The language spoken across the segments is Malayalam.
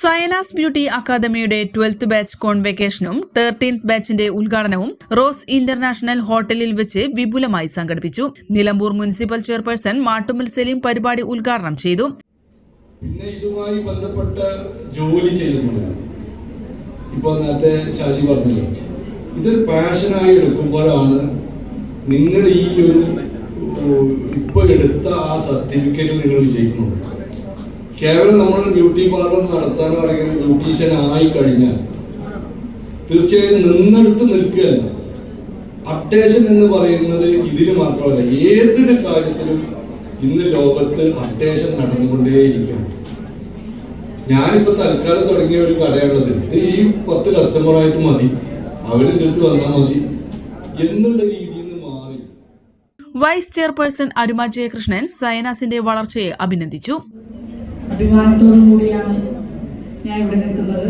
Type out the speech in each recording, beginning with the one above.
സയനാസ് ബ്യൂട്ടി അക്കാദമിയുടെ ട്വൽത്ത് ബാച്ച് കോൺവെക്കേഷനും തേർട്ടീൻത് ബാച്ചിന്റെ ഉദ്ഘാടനവും റോസ് ഇന്റർനാഷണൽ ഹോട്ടലിൽ വെച്ച് വിപുലമായി സംഘടിപ്പിച്ചു. നിലമ്പൂർ മുനിസിപ്പൽ ചെയർപേഴ്സൺ മാട്ടുമ്മൽ സലീം പരിപാടി ഉദ്ഘാടനം ചെയ്തു. പിന്നെ ഇതുമായി ബന്ധപ്പെട്ട ജോലി ഇതൊരു എടുക്കുമ്പോഴാണ് നിങ്ങൾ ഈ ഒരു ഇപ്പോൾ എടുത്ത ആ സർട്ടിഫിക്കറ്റ് നിങ്ങൾ വിജയിക്കുന്നത്. കേവലം നമ്മൾ ബ്യൂട്ടി പാർലർ നടത്താനോ അല്ലെങ്കിൽ ബ്യൂട്ടീഷ്യൻ ആയി കഴിഞ്ഞാൽ തീർച്ചയായും നിന്നെടുത്ത് നിൽക്കുകയല്ല അപ്ഡേഷൻ എന്ന് പറയുന്നത് ഇതിന് മാത്രമല്ല ഏതൊരു കാര്യത്തിലും ഇന്ന് ലോകത്ത് അപ്ഡേഷൻ നടന്നുകൊണ്ടേയിരിക്കുകയാണ്. ഞാനിപ്പോ തൽക്കാലം തുടങ്ങിയ ഒരു കടയുള്ളത് ഇത് ഈ പത്ത് കസ്റ്റമറായിട്ട് മതി. അവരുടെ അടുത്ത് വന്നാൽ മതി. എന്നുള്ള രീതിയിൽ നിന്ന് മാറി. വൈസ് ചെയർപേഴ്സൺ അരുമ ജയകൃഷ്ണൻ സയനാസിന്റെ വളർച്ചയെ അഭിനന്ദിച്ചു. അഭിമാനത്തോടു കൂടിയാണ് ഞാൻ ഇവിടെ നിൽക്കുന്നത്.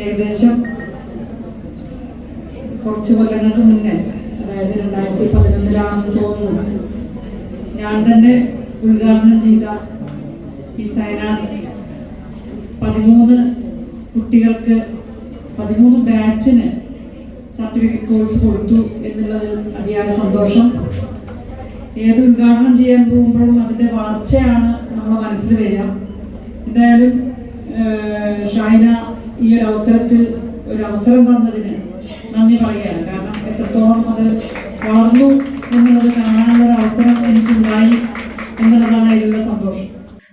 ഏകദേശം കുറച്ച് കൊല്ലങ്ങൾക്ക് മുന്നേ അതായത് രണ്ടായിരത്തി പതിനൊന്നിലാണെന്ന് തോന്നുന്നു. ഞാൻ തന്നെ ഉദ്ഘാടനം ചെയ്ത ഈ സൈനാസ് പതിമൂന്ന് കുട്ടികൾക്ക് പതിമൂന്ന് ബാച്ചിന് സർട്ടിഫിക്കറ്റ് കോഴ്സ് കൊടുത്തു എന്നുള്ളത് അതിയായ സന്തോഷം. ഏത് ഉദ്ഘാടനം ചെയ്യാൻ പോകുമ്പോഴും അതിന്റെ വളർച്ചയാണ് നമ്മുടെ മനസ്സിൽ വരിക. എന്തായാലും ഷൈന ഈ ഒരു അവസരത്തിൽ ഒരു അവസരം തന്നതിന് നന്ദി പറയുകയാണ്. കാരണം എത്രത്തോളം അത് വളർന്നു എന്നുള്ളത് കാണാനുള്ള ഒരു അവസരം എനിക്കുണ്ടായി എന്നുള്ളതാണ്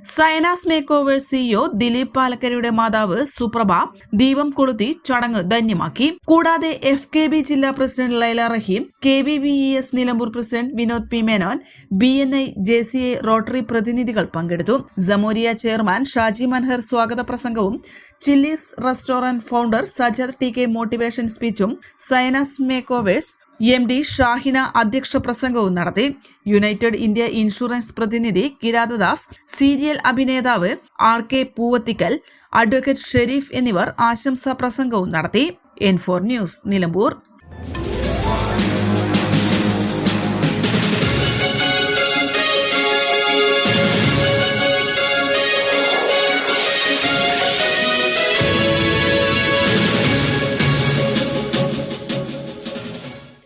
അതിലുള്ള സന്തോഷം Sayanas makeover CEO Dileep പാലക്കരയുടെ മാതാവ് സുപ്രഭ ദീപം കൊളുത്തി ചടങ്ങ് ധന്യമാക്കി. കൂടാതെ എഫ് കെ ബി ജില്ലാ president Laila Rahim K V V E S Nilambur president Vinod P Menon B N I J C A rotary പ്രതിനിധികൾ പങ്കെടുത്തു. ജമോരിയ ചെയർമാൻ ഷാജി മൻഹർ സ്വാഗത പ്രസംഗവും Chillies restaurant founder Sajad T K motivation സ്പീച്ചും Sayanas makeovers M D Shahina അധ്യക്ഷ പ്രസംഗവും നടത്തി. യുണൈറ്റഡ് ഇന്ത്യ ഇൻഷുറൻസ് പ്രതിനിധി കിരാതദാസ് serial അഭിനേതാവ് R K Poovathikkal advocate Sherif എന്നിവർ ആശംസാ പ്രസംഗവും നടത്തി. N four news Nilambur.